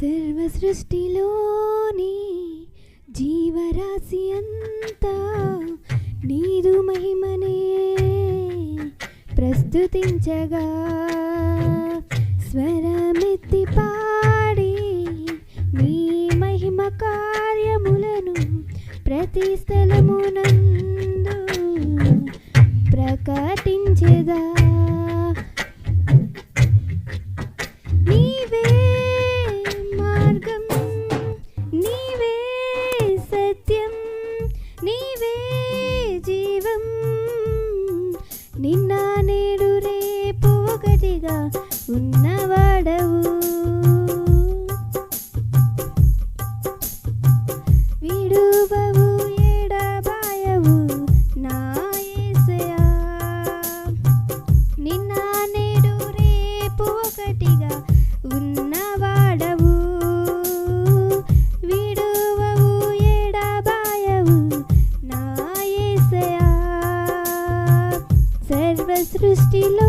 సర్వ సృష్టిలోని జీవరాశి అంతా నీదు మహిమనే ప్రస్తుతించగా. స్వరమెత్తి పాడి నీ మహిమ కార్యములను ప్రతి స్థలమునందు నిన్న నేడు రేపు ఒకటిగా ఉన్నవాడవు. సృష్టిలో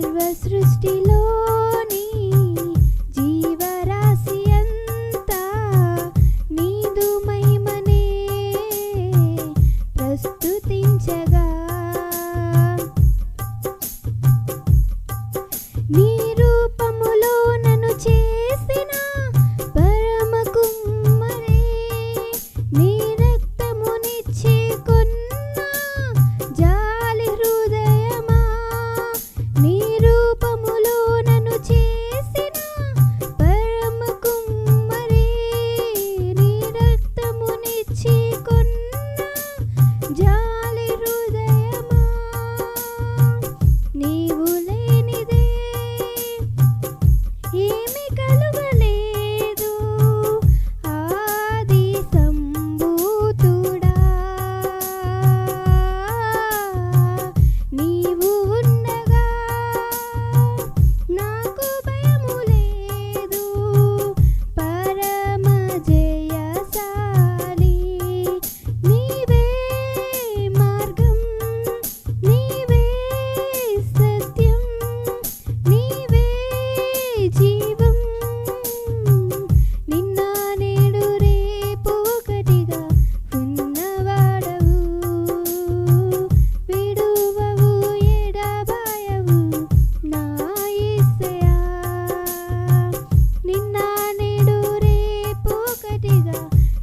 సర్వ సృష్టిలో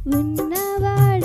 ఉన్నవాడ